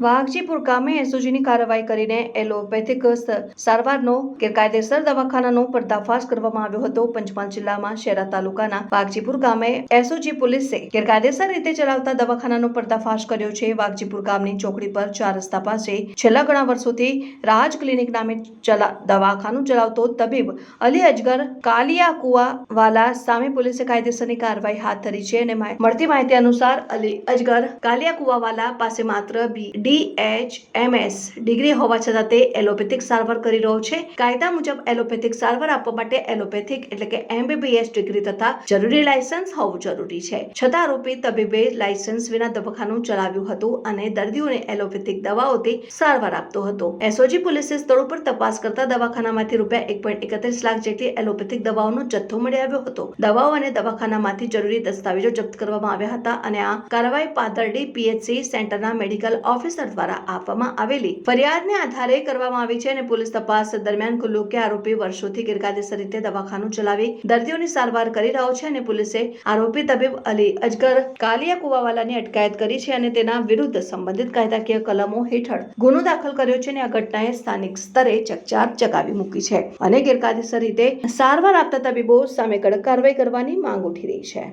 વાઘજીપુર ગામે એસઓજીની કાર્યવાહી કરીને એલોપેથિક સારવારનો ગેરકાયદેસર દવાખાનાનો પર્દાફાશ કરવામાં આવ્યો હતો. પંચમહાલ જિલ્લામાં શેરા તાલુકાના વાઘજીપુર ગામે એસઓજી પોલીસે ગેરકાયદેસર રીતે ચલાવતા દવાખાનાનો પર્દાફાશ કર્યો છે. વાઘજીપુર ગામની ચોકડી પર ચાર રસ્તા પાસે છેલ્લા ઘણા વર્ષોથી રાજ ક્લિનિક નામે દવાખાનું ચલાવતો તબીબ અલી અજગર કાલિયા કુવાવાલા સામે પોલીસે કાયદેસરની કાર્યવાહી હાથ ધરી છે અને મળતી માહિતી અનુસાર અલી અજગર કાલિયા કુવાવાલા પાસે માત્ર B D H M S degree હોવા છતાં તે એલોપેથિક સારવાર કરી રહ્યો છે. કાયદા મુજબ એલોપેથિક સારવાર આપવા માટે એલોપેથિક એટલે કે એમબીબીએસ ડિગ્રી તથા જરૂરી લાયસન્સ હોવું જરૂરી છે. છતાં આરોપી તબીબે લાયસન્સ વિના દવાખાનું ચલાવ્યું હતું અને દર્દીઓને એલોપેથિક દવાઓથી સારવાર આપતો હતો. એસઓજી પોલીસે સ્થળ ઉપર તપાસ કરતા દવાખાનામાંથી રૂપિયા એક પોઈન્ટ એકત્રીસ લાખ જેટલી એલોપેથિક દવાઓનો જથ્થો મળી આવ્યો હતો. દવાઓ અને દવાખાનામાંથી જરૂરી દસ્તાવેજો જપ્ત કરવામાં આવ્યા હતા અને આ કાર્યવાહી પાદરડી પીએચસી સેન્ટરના મેડિકલ ઓફિસર દ્વારા આપવામાં આવેલી ફરિયાદને આધારે કરવામાં આવી છે અને પોલીસ તપાસ દરમિયાન ખુલ્લું કે આરોપી વર્ષોથી ગેરકાયદેસર રીતે દવાખાનું ચલાવી દર્દીઓની સારવાર કરી રહ્યો છે અને પોલીસે આરોપી તબીબ અલી અજગર કાલિયા કુવાવાલાની અટકાયત કરી છે અને તેના વિરુદ્ધ સંબંધિત કાયદાકીય કલમો હેઠળ ગુનો દાખલ કર્યો છે અને આ ઘટનાએ સ્થાનિક સ્તરે ચકચાર ચકાવી મૂકી છે અને ગેરકાયદેસર રીતે સારવાર આપતા તબીબો સામે કડક કાર્યવાહી કરવાની માંગ ઉઠી રહી છે.